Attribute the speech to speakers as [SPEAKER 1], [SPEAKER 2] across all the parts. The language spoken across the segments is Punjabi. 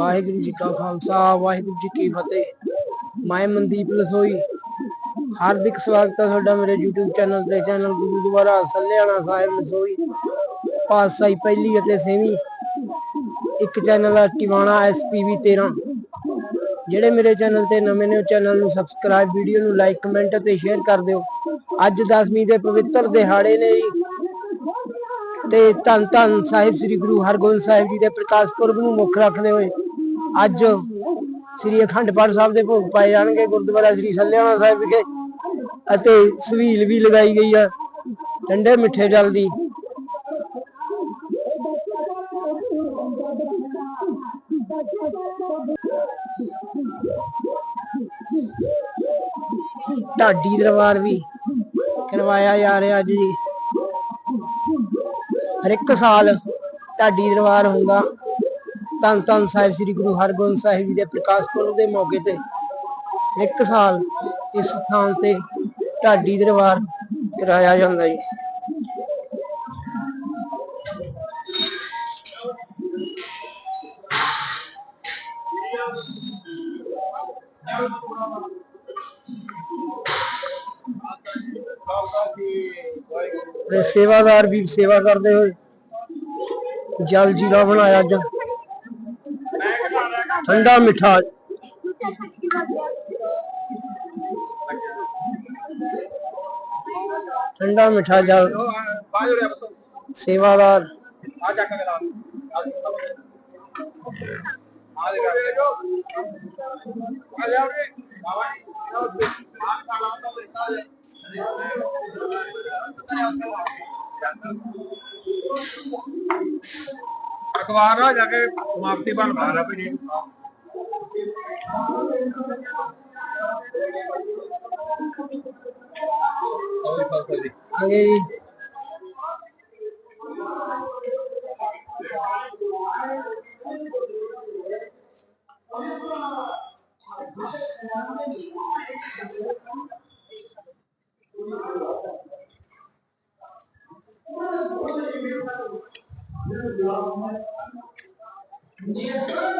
[SPEAKER 1] ਵਾਹਿਗੁਰੂ ਜੀ ਕਾ ਖਾਲਸਾ, ਵਾਹਿਗੁਰੂ ਜੀ ਕੀ ਫਤਿਹ। ਮੈਂ ਮਨਦੀਪ ਲਸੋਈ। ਹਾਰਦਿਕ ਸਵਾਗਤ ਹੈ ਤੁਹਾਡਾ ਮੇਰੇ YouTube ਚੈਨਲ ਤੇ, ਚੈਨਲ ਗੁਰਦੁਆਰਾ ਸੱਲਿਆਣਾ ਸਾਹਿਬ ਲਸੋਈ। ਪਾਤਸ਼ਾਹੀ ਪਹਿਲੀ ਅਤੇ ਛੇਵੀਂ ਇੱਕ ਚੈਨਲ ਹੈ ਟਿਵਾਣਾ SPV 13 ਜਿਹੜੇ ਮੇਰੇ ਚੈਨਲ ਤੇ ਨਵੇਂ ਨੇ, ਉਹ ਚੈਨਲ ਨੂੰ ਸਬਸਕ੍ਰਾਈਬ, ਵੀਡੀਓ ਨੂੰ ਲਾਈਕ, ਕਮੈਂਟ ਅਤੇ ਸ਼ੇਅਰ ਕਰ ਦਿਓ। ਅੱਜ 10ਵੀਂ ਦੇ ਪਵਿੱਤਰ ਦਿਹਾੜੇ ਨੇ ਤੇ ਧੰਨ ਧੰਨ ਸਾਹਿਬ ਸ੍ਰੀ ਗੁਰੂ ਹਰਗੋਬਿੰਦ ਸਾਹਿਬ ਜੀ ਦੇ ਪ੍ਰਕਾਸ਼ ਪੁਰਬ ਨੂੰ ਮੁੱਖ ਰੱਖਦੇ ਹੋਏ ਅੱਜ ਸ੍ਰੀ ਅਖੰਡ ਪਾਠ ਸਾਹਿਬ ਦੇ ਭੋਗ ਪਾਏ ਜਾਣਗੇ, ਗੁਰਦੁਆਰਾ ਸ੍ਰੀ ਸੱਲਿਆਣਾ ਸਾਹਿਬ ਵਿਖੇ ਅਤੇ ਸਵੀਲ ਵੀ ਲਗਾਈ ਗਈ ਆ, ਠੰਡੇ ਮਿੱਠੇ ਜਲ ਦੀ। ਢਾਡੀ ਦਰਬਾਰ ਵੀ ਕਰਵਾਇਆ ਜਾ ਰਿਹਾ ਅੱਜ ਜੀ। ਹਰ ਇੱਕ ਸਾਲ ਢਾਡੀ ਦਰਬਾਰ ਹੁੰਦਾ। ਧੰਨ ਧੰਨ ਸਾਹਿਬ ਸ੍ਰੀ ਗੁਰੂ ਹਰਗੋਬਿੰਦ ਸਾਹਿਬ ਜੀ ਦੇ ਪ੍ਰਕਾਸ਼ ਪੁਰਬ ਦੇ ਮੌਕੇ ਤੇ ਇੱਕ ਸਾਲ ਇਸ ਸਥਾਨ ਤੇ ਢਾਡੀ ਦਰਬਾਰ ਕਰਾਇਆ ਜਾਂਦਾ ਜੀ। ਤੇ ਸੇਵਾਦਾਰ ਵੀ ਸੇਵਾ ਕਰਦੇ ਹੋਏ ਜਲ ਜੀਰਾ ਬਣਾਇਆ ਅੱਜ। ਠੰਡਾ ਮਿੱਠਾ ਠੰਡਾ ਮਿੱਠਾ ਜਲ ਸੇਵਾਦਾਰ
[SPEAKER 2] ਅਖਬਾਰ ਆ ਜਾ ਕੇ ਸਮਾਪਤੀ ਬਣ ਬਾਹਰ ਆ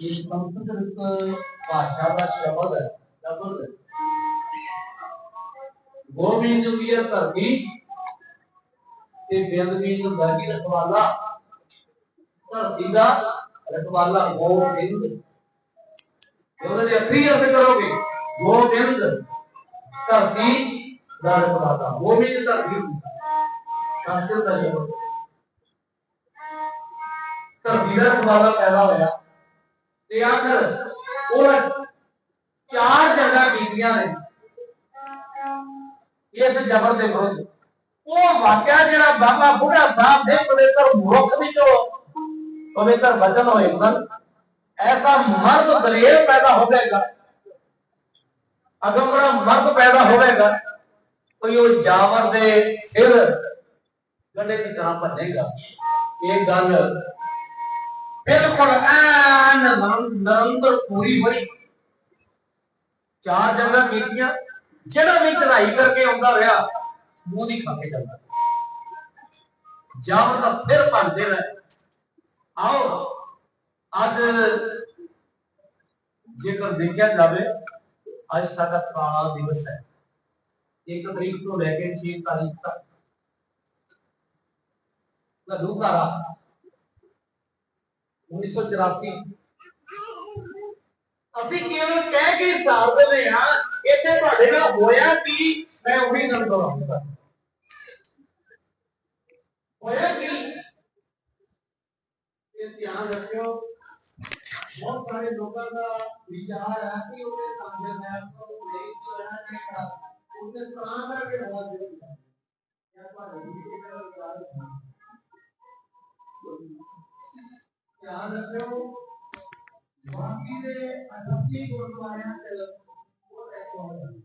[SPEAKER 1] ਇਸ ਸੰਸਕ੍ਰਿਤ ਭਾਸ਼ਾ ਦਾ ਸ਼ਬਦ ਹੈ ਲਫ਼ਜ਼ ਗੋਬਿੰਦ ਦੀ ਧਰਤੀ ਤੇ ਬਿੰਦ ਦੀ ਧਰਤੀ ਰਖਵਾਲਾ? ਧਰਤੀ ਦਾ ਰਖਵਾਲਾ ਗੋਬਿੰਦ। ਉਹਨਾਂ ਦੇ ਅੱਖਰੀ ਅਰਥ ਕਰੋਗੇ, ਗੋਬਿੰਦ ਧਰਤੀ ਦਾ ਰਖਵਾਲਾ, ਗੋਬਿੰਦ ਧਰਤੀ ਸੰਸਕ੍ਰਿਤ ਦਾ ਸ਼ਬਦ ਧਰਤੀ ਦਾ ਰਖਵਾਲਾ ਪੈਦਾ ਹੋਇਆ। ਤੇ ਆਖਰ ਉਹ ਚਾਰ ਜਗ੍ਹਾ ਕੀਤੀਆਂ ਨੇ। ਇਸ ਜ਼ਬਰ ਦੇ ਵਿਰੁੱਧ। ਉਹ ਵਾਕਿਆ ਜਿਹੜਾ ਬਾਬਾ ਬੁੱਢਾ ਸਾਹਿਬ ਦੇ ਪਵਿੱਤਰ ਮੁਖ ਵਿੱਚੋਂ ਪਵਿੱਤਰ ਬਚਨ ਹੋਏ ਸਨ, ਐਸਾ ਮਰਦ ਦਲੇਰ ਪੈਦਾ ਹੋਵੇਗਾ। ਅਗਮਰਾ ਮਰਦ ਪੈਦਾ ਹੋਵੇਗਾ। ਕੋਈ ਉਹ ਜਾਵਰ ਦੇ ਸਿਰ ਗੰਡੇ ਦੀ ਤਰ੍ਹਾਂ ਭੰਨੇਗਾ। ਇਹ ਗੱਲ ਬਿਲਕੁਲ ਐਨ ਨਰੰਦਰ ਪੂਰੀ ਹੋਈ। ਚਾਰ ਜੰਗਾਂ ਕੀਤੀਆਂ। ਜਿਹੜਾ ਵੀ ਚੜਾਈ ਕਰਕੇ ਆਉਂਦਾ ਰਿਹਾ, ਮੂੰਹ ਦੀ ਖਾ ਜਾਂਦਾ। ਜਾਵਰ ਦਾ ਸਿਰ ਭੰਨਦੇ ਰਹੇ। ਆਓ, ਅੱਜ ਜੇਕਰ ਦੇਖਿਆ ਜਾਵੇ, ਅੱਜ ਸਾਡਾ ਪੁਰਾਣਾ ਦਿਵਸ ਹੈ। ਇੱਕ ਤਰੀਕ ਤੋਂ ਲੈ ਕੇ 6 ਤਾਰੀਖ ਤੱਕ। ਲਡੂ ਘਾਰਾ 1984 ਅਸੀਂ ਕੇਵਲ ਕਹਿ ਕੇ ਹਿਸਾਬ ਦਿੰਦੇ ਹਾਂ ਇੱਥੇ ਤੁਹਾਡੇ ਨਾਲ ਹੋਇਆ ਕੀ ਮੈਂ ਉਹੀ ਗੱਲ ਕਰਾਂਗਾ ਹੋਇਆ ਕੀ ਇਹ ਧਿਆਨ ਰੱਖਿਓ ਬਹੁਤ ਸਾਰੇ ਲੋਕਾਂ ਦਾ ਵਿਚਾਰ ਹੈ ਕਿ ਉਹਦੇ ਸਾਹਮਣੇ ਮੈਂ ਤੋਂ ਨਹੀਂ ਚਲਣਾ ਚਾਹੀਦਾ ਉਹਦੇ ਤਾਂ ਕਰਕੇ ਬਹੁਤ ਜ਼ਰੂਰੀ ਹੈ ਕਿਆ ਤੁਹਾਡੇ ਵੀ ਇਹ ਗੱਲ ਵਿਚਾਰ ਹੈ ਧਿਆਨ ਰੱਖਿਓ, ਬਾਕੀ ਦੇ 38 ਗੁਰਦੁਆਰਿਆਂ ਤੇ ਉਹ ਰਿਕਾਰਡ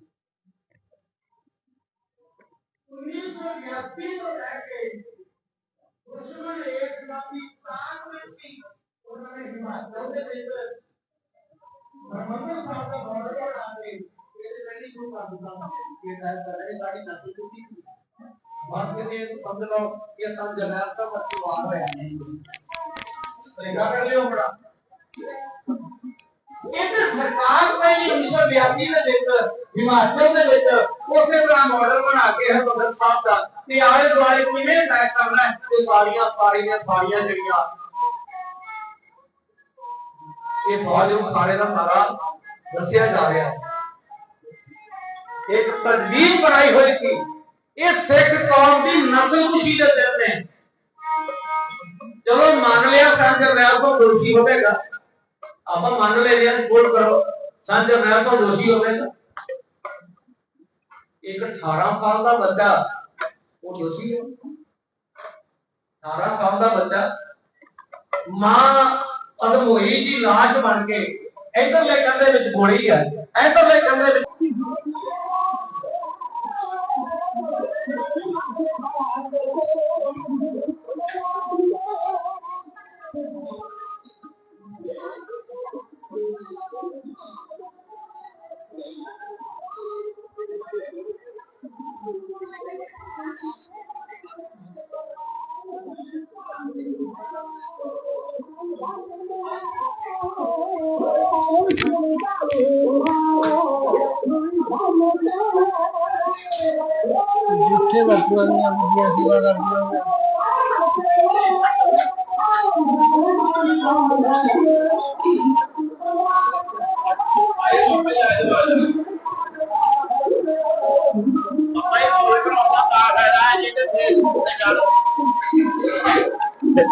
[SPEAKER 1] 1981 ਤੋਂ ਲੈ ਕੇ ਦੁਸ਼ਮਣ ਇੱਕ ਨਾਮੀ ਕਾਨ ਵਿੱਚ ਹੀ ਉਹਨਾਂ ਨੇ ਹਿਮਾਚਲ ਦੇ ਵਿੱਚ ਹਰਮੰਦਰ ਸਾਹਿਬ ਦਾ ਬਾਰਡਰ ਬਣਾ ਕੇ ਇਹਦੇ ਵੈਲੀ ਨੂੰ ਪਾਕਿਸਤਾਨ ਦੇ ਨਾਲ ਕਰ ਰਹੇ ਸਾਡੀ ਨਸਲ ਦੀ ਬਾਤ ਕਰੀਏ ਸਮਝ ਲਓ ਇਹ ਸਭ ਜਨਾਬ ਸਾਹਿਬ ਦਾ ਪਰਿਵਾਰ ਹੈ ਤਰੀਕਾ ਕਰ ਲਿਓ ਬੜਾ। ਇਹ ਸਰਕਾਰ ਪਹਿਲੀ 1982 ਦੇ ਵਿੱਚ, ਹਿਮਾਚਲ ਦੇ ਵਿੱਚ ਉਸੇ ਤਰ੍ਹਾਂ ਮਾਡਲ ਬਣਾ ਕੇ ਹਰਮੰਦਰ ਸਾਹਿਬ ਦਾ ਤੇ ਆਲੇ ਦੁਆਲੇ ਕਿਵੇਂ ਤੈਅ ਕਰਨਾ ਹੈ, ਤੇ ਸਾਰੀਆਂ ਸਾਰੀਆਂ ਸਾਰੀਆਂ ਜਿਹੜੀਆਂ ਇਹ ਫੌਜ ਨੂੰ ਸਾਰੇ ਦਾ ਸਾਰਾ ਦੱਸਿਆ ਜਾ ਰਿਹਾ ਸੀ। ਇੱਕ ਤਜਵੀਜ਼ ਬਣਾਈ ਹੋਈ ਸੀ। ਇਹ ਸਿੱਖ ਕੌਮ ਦੀ ਨਸਲਕੁਸ਼ੀ ਦੇ ਦਿਨ ਨੇ। ਚਲੋ ਮੰਨ ਲਿਆ ਸੰਜਰ ਜਰਨੈਲ ਤੋਂ ਦੋਸ਼ੀ ਹੋਵੇਗਾ। ਆਪਾਂ ਮੰਨ ਲੈਂਦੇ ਹਾਂ ਕੋਲ ਕਰੋ ਸੰਜਰ ਜਰਨੈਲ ਤੋਂ ਦੋਸ਼ੀ ਹੋਵੇਗਾ। ਇੱਕ 18 ਸਾਲ ਦਾ ਬੱਚਾ, ਉਹ ਦੋਸ਼ੀ ਹੈ। 18 ਸਾਲ ਦਾ ਬੱਚਾ, ਮਾਂ ਅਦਮੋਈ ਦੀ ਲਾਸ਼ ਬਣ ਕੇ ਇਧਰਲੇ ਕੰਧੇ ਵਿੱਚ ਗੋਲੀ ਹੈ ਇਧਰਲੇ ਕੰਧੇ ਵਿੱਚ
[SPEAKER 3] ਦੀਆਂ ਬੀਬੀਆਂ ਸੇਵਾ ਕਰਦੀਆਂ ਹੋਣ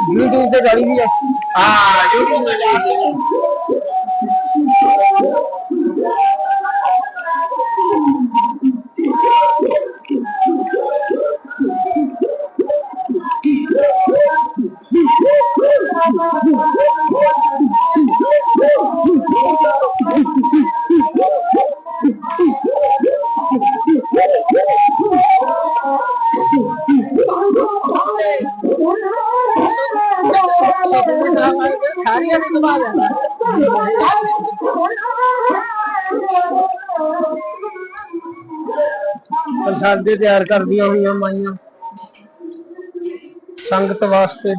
[SPEAKER 3] YouTube ਤੇ ਗਾਲੀ ਵੀ ਹੈ
[SPEAKER 1] ਹਾਂ YouTube ਤੇ ਜਾ
[SPEAKER 3] ਸਾਰੀਆਂ ਦੀ ਕਮਾਲ ਹੈ ਪ੍ਰਸਾਦੇ ਤਿਆਰ ਕਰਦੀਆਂ ਹੋਈਆਂ ਮਾਈਆਂ। ਸੰਗਤ ਵਾਸਤੇ।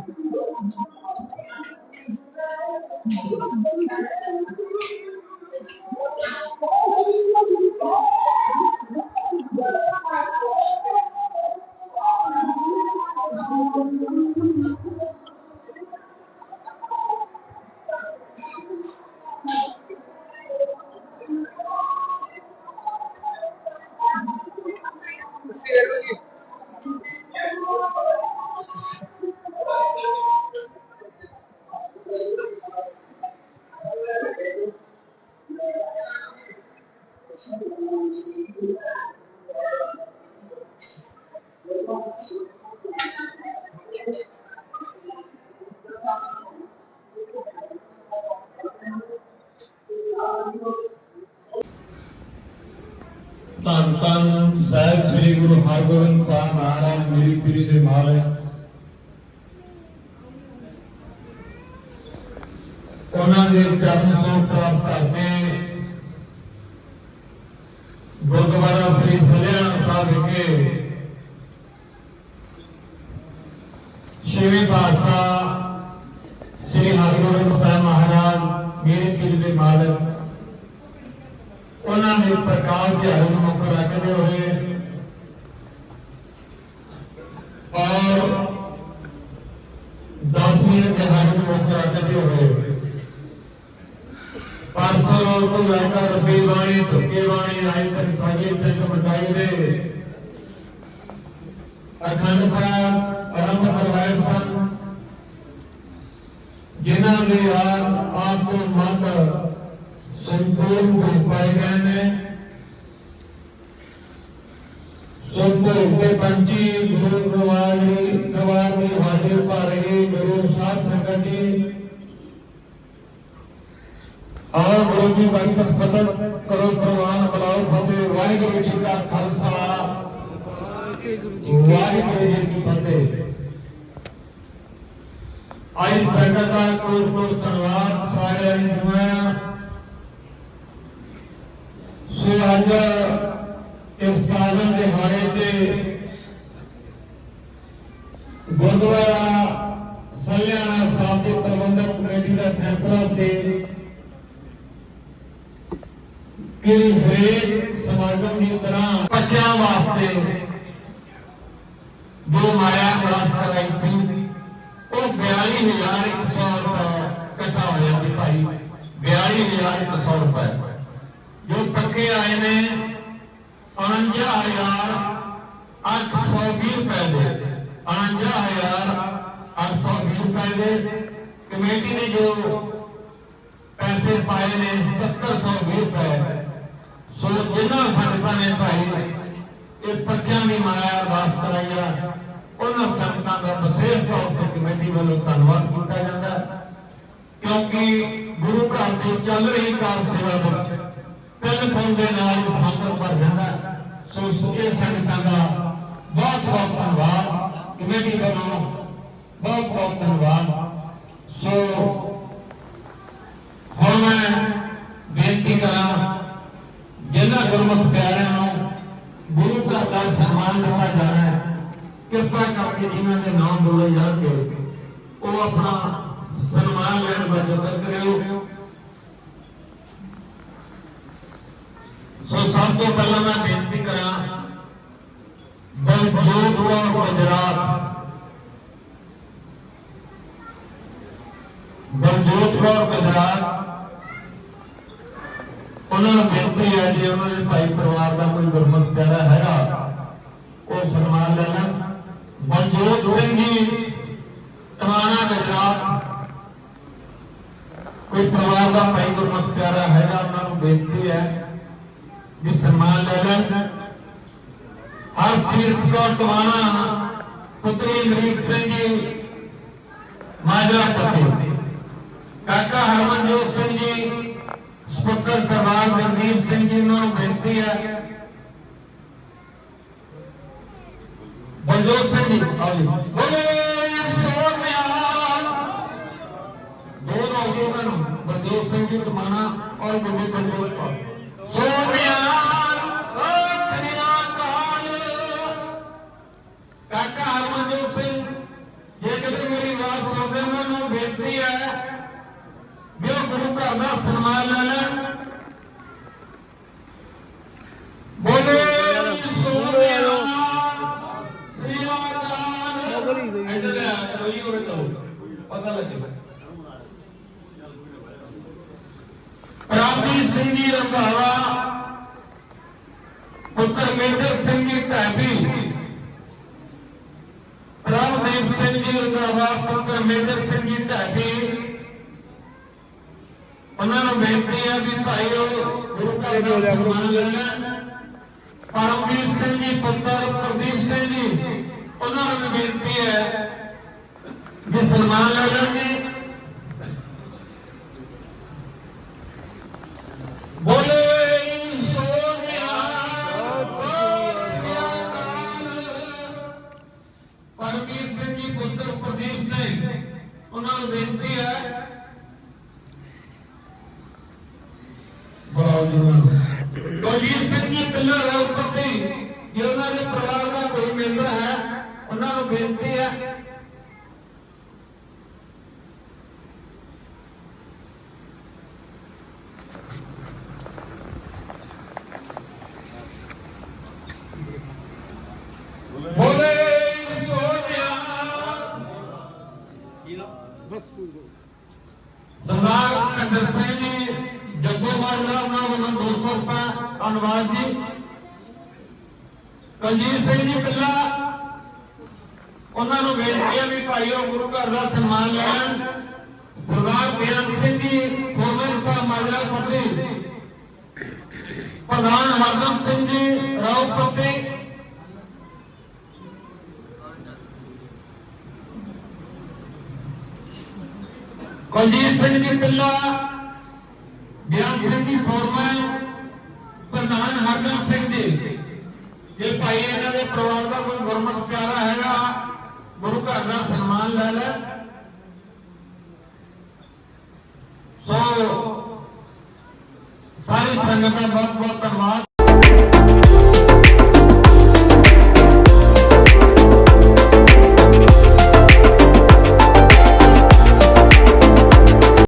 [SPEAKER 4] ਧੰਨ ਧੰਨ ਸਾਹਿਬ ਸ੍ਰੀ ਗੁਰੂ ਹਰਗੋਬਿੰਦ ਸਾਹਿਬ ਮਹਾਰਾਜ, ਮੇਰੀ ਪੀਰੀ ਦੇ ਮਾਲਕ। ਉਹਨਾਂ ਦੇ ਚਰਨ ਤੋਂ ਪ੍ਰਾਪਤ ਕਰਕੇ ਗੁਰਦੁਆਰਾ ਸ੍ਰੀ ਸਲਿਆਣਾ ਸਾਹਿਬ ਵਿਖੇ ਛੇਵੇਂ ਪਾਤਸ਼ਾਹ ਸ੍ਰੀ ਹਰਿਗੋਬਿੰਦ ਸਾਹਿਬ ਮਹਾਰਾਜ, ਮੇਰੇ ਪੀਰ ਦੇ ਮਾਲਕ, ਉਹਨਾਂ ਨੇ ਪ੍ਰਕਾਸ਼ ਦਿਹਾੜੇ ਨੂੰ ਮੁੱਖ ਰੱਖਦੇ ਹੋਏ ਔਰ ਦਸਵੀਂ ਦਿਹਾੜੇ ਨੂੰ ਮੁੱਖ ਰੱਖਦੇ ਹੋਏ ਪਰਸੋਂ ਤੋਂ ਲੈ ਕੇ ਰੱਬੀ ਬਾਣੀ ਧੁੱਕੇ ਬਾਣੀ ਆਈ ਤੱਕ ਸਾਜੇ ਤੱਕ ਮਟਾਈ ਦੇ ਅਖੰਡ ਪਾਠ ਸਾਹਿਬ ਸਨ ਜਿਨ੍ਹਾਂ ਨੇ ਆਪ ਨੂੰ ਮੰਨ ਸੰਪੂਰਨ ਪਾਏ ਗਏ ਨੇ। ਸੰਤੋ ਦੇ ਪੰਜੀ ਗੁਰੂ ਗਵਾਲੀ ਗਵਾਲੀ ਹਾਜ਼ਰ ਭਾਰੇ ਗੁਰੂ ਸਾਧ ਸੰਗਤ ਜੀ। ਆ ਗੁਰੂ ਜੀ ਬਖਸ਼ਿਸ਼ ਬਦਲ ਕਰੋ ਪ੍ਰਵਾਨ ਬਲਾਓ ਫਤਿਹ।
[SPEAKER 3] ਵਾਹਿਗੁਰੂ ਜੀ ਦਾ ਖਾਲਸਾ।
[SPEAKER 4] ਵਾਹਿਗੁਰੂ ਜੀ ਕੀ ਫਤਿਹ। ਆਈ ਸੰਗਤ ਦਾ ਕੋਟ ਕੋਟ ਧੰਨਵਾਦ ਸਾਰਿਆਂ ਨੂੰ ਜੁਆਇਆ ਸੋ ਅੱਜ ਇਸ ਪਾਵਨ ਦਿਹਾੜੇ ਤੇ ਗੁਰਦੁਆਰਾ ਸਲਿਆਣਾ ਸਾਹਿਬ ਦੇ ਪ੍ਰਬੰਧਕ ਕਮੇਟੀ ਦਾ ਫੈਸਲਾ ਸੀ ਕਿ ਹਰੇਕ ਸਮਾਗਮ ਦੀ ਤਰ੍ਹਾਂ ਬੱਚਿਆਂ ਵਾਸਤੇ ਜੋ ਮਾਇਆ ਕਲਾਸ ਕਰਾਈ ਸੀ ਉਹ 42100 ਰੁਪਏ ਘਟਾ ਹੋਇਆ ਸੀ ਭਾਈ। 42100 ਰੁਪਏ। ਜੋ ਪੱਕੇ ਆਏ ਨੇ 49820 ਰੁਪਏ ਦੇ। 49820 ਰੁਪਏ ਦੇ। ਕਮੇਟੀ ਨੇ ਜੋ ਪੈਸੇ ਪਾਏ ਨੇ 7720 ਰੁਪਏ। ਸੋ ਜਿਨ੍ਹਾਂ ਸੰਗਤਾਂ ਨੇ ਭਾਈ, ਇਹ ਪੱਕਿਆਂ ਦੀ ਮਾਇਆ ਅਰਦਾਸ ਕਰਾਈ ਉਹਨਾਂ ਸੰਗਤਾਂ ਦਾ ਵਿਸ਼ੇਸ਼ ਤੌਰ ਤੇ ਕਮੇਟੀ ਵੱਲੋਂ ਧੰਨਵਾਦ ਕੀਤਾ ਜਾਂਦਾ ਕਿਉਂਕਿ ਗੁਰੂ ਘਰ ਦੀ ਚੱਲ ਰਹੀ ਕਾਰ ਸੇਵਾ ਵਿੱਚ ਤਿੰਨ ਫੁੱਲ ਦੇ ਨਾਲ ਹੀ ਭਰ ਜਾਂਦਾ ਸੋ ਇਹ ਸੰਗਤਾਂ ਦਾ ਬਹੁਤ ਬਹੁਤ ਧੰਨਵਾਦ। ਕਮੇਟੀ ਵੱਲੋਂ ਬਹੁਤ ਬਹੁਤ ਧੰਨਵਾਦ। ਸੋ ਹੁਣ ਮੈਂ ਬੇਨਤੀ ਕਰਾਂ ਜਿਨ੍ਹਾਂ ਗੁਰਮੁਖ ਪਿਆਰਿਆਂ ਨੂੰ ਗੁਰੂ ਘਰ ਦਾ ਸਨਮਾਨ ਦਿੱਤਾ ਜਾਣਾ ਹੈ, ਕਿਰਪਾ ਕਰਕੇ ਜਿਨ੍ਹਾਂ ਦੇ ਨਾਮ ਬੋਲੇ ਜਾਣਗੇ। ਉਹ ਆਪਣਾ ਸਨਮਾਨ ਲੈਣ ਦਾ ਯਤਨ ਕਰਿਓ। ਸੋ ਸਭ ਤੋਂ ਪਹਿਲਾਂ ਮੈਂ ਬੇਨਤੀ ਕਰਾਂ ਬਲਜੋਤ ਕੌਰ ਗੁਜਰਾਤ। ਬਲਜੋਤ ਕੌਰ ਗੁਜਰਾਤ। ਉਹਨਾਂ ਨੂੰ ਬੇਨਤੀ ਹੈ ਜੇ, ਉਹਨਾਂ ਦੇ ਭਾਈ ਪਰਿਵਾਰ ਦਾ ਕੋਈ ਗੁਰਮਤ ਪਿਆਰਾ ਹੈਗਾ ਉਹ ਸਨਮਾਨ ਲੈ ਲੈਣ ਬਲਜੋਤ ਸਿੰਘ ਜੀ ਟਵਾਣਾ ਗੁਜਰਾਤ ਕੋਈ ਪਰਿਵਾਰ ਦਾ ਭਾਈ ਗੁਰਮਤ ਪਿਆਰਾ ਹੈਗਾ ਉਹਨਾਂ ਨੂੰ ਬੇਨਤੀ ਹੈ ਵੀ ਸਨਮਾਨ ਲੈ ਲੈਣ ਹਰ ਸੀਰਤ ਕੌਰ ਟਵਾਣਾ ਪੁੱਤਰੀ ਅਮਰੀਕ ਸਿੰਘ ਜੀ, ਮਾਜਰਾ ਪੱਤੀ। ਕਾਕਾ ਹਰਮਨਜੋਤ ਸਿੰਘ ਜੀ, ਸਪੁੱਤਰ ਸਰਦਾਰ ਜਗਦੀਪ ਸਿੰਘ ਜੀ ਨੂੰ ਬੇਨਤੀ ਹੈ। ਬਲਜੋਤ ਸਿੰਘ ਜੀ, ਆਓ ਬੋਲੇ ਸੋਨਿਆਲ ਦੋ ਹੋ ਉਹਨਾਂ ਨੂੰ, ਬਲਜੋਤ ਸਿੰਘ ਜੀ, ਤੁਮਾਨਾ ਔਰ ਬੰਦੇ ਬਲਜੋਤ ਹੋ ਉਹਨਾਂ ਨੂੰ ਬੇਨਤੀ ਹੈ ਵੀ ਉਹ ਗੁਰੂ ਘਰ ਦਾ ਸਨਮਾਨ ਲੈ ਲੈਣ। ਬੋਲੇ ਜੀ ਪਤਾ ਲੱਗੇ। ਰਾਮਜੀਤ ਸਿੰਘ ਜੀ ਰੰਧਾਵਾ ਪੁੱਤਰ ਮੇਜਰ ਸਿੰਘ ਜੀ ਢਾਬੀ ਰਾਮਦੇਵ ਸਿੰਘ ਜੀ ਰੰਧਾਵਾ ਪੁੱਤਰ ਮੇਜਰ ਸਿੰਘ ਜੀ ਢਾਬੀ ਉਹਨਾਂ ਨੂੰ ਬੇਨਤੀ ਹੈ ਵੀ ਭਾਈ ਉਹ ਗੁਰੂ ਘਰ ਦਾ ਸਨਮਾਨ ਲੈਣ। ਪਰਮਵੀਰ ਸਿੰਘ ਜੀ ਪੁੱਤਰ ਪ੍ਰਦੀਪ ਸਿੰਘ ਜੀ ਉਹਨਾਂ ਨੂੰ ਬੇਨਤੀ ਹੈ ਵੀ ਸਨਮਾਨ ਲੈ ਲੈਣਗੇ ਗੁਰਜੀਤ ਸਿੰਘ ਜੀ ਪਿੱਲਰ ਰੌਪਤੀ ਜੇ ਉਹਨਾਂ ਦੇ ਪਰਿਵਾਰ ਦਾ ਕੋਈ ਮੈਂਬਰ ਹੈ, ਉਹਨਾਂ ਨੂੰ ਬੇਨਤੀ ਹੈ ਬੋਲੇ ਸੋਨਿਆ
[SPEAKER 3] ਬਸ
[SPEAKER 4] ਸਰਦਾਰ ਕੰਦਰ ਸਿੰਘ ਜੀ ਜੱਗੋ ਮਾਜਰਾ ਉਹਨਾਂ ਵੱਲੋਂ 200 ਰੁਪਏ ਧੰਨਵਾਦ ਜੀ। ਕੁਲਜੀਤ ਸਿੰਘ ਜੀ ਪਿੱਲਾ, ਉਹਨਾਂ ਨੂੰ ਬੇਨਤੀ ਹੈ ਵੀ ਭਾਈਓ, ਗੁਰੂ ਘਰ ਦਾ ਸਨਮਾਨ ਲੈਣ। ਸਰਦਾਰ ਬੇਅੰਤ ਸਿੰਘ ਜੀ ਫੋਰਮੈਨ ਸਾਹਿਬ ਮਾਜਰਾ ਪੱਟੀ, ਪ੍ਰਧਾਨ ਹਰਦਮ ਸਿੰਘ ਜੀ ਰਾਉ ਪੱਟੀ। ਕੁਲਜੀਤ ਸਿੰਘ ਜੀ ਪਿੱਲਾ ਬਿਆਨ ਸਿੰਘ ਜੀ ਫੋਰਮੈਨ। ਹਰਦਮ ਸਿੰਘ ਜੀ ਇਹ ਭਾਈ ਇਹਨਾਂ ਦੇ ਪਰਿਵਾਰ ਦਾ ਕੋਈ ਗੁਰਮਤਿ ਪਿਆਰਾ ਹੈਗਾ, ਗੁਰੂ ਘਰ ਦਾ ਸਨਮਾਨ ਲੈ ਲੈ। ਸੋ, ਸਾਰੀ ਸੰਗਤ ਦਾ ਬਹੁਤ ਬਹੁਤ ਧੰਨਵਾਦ।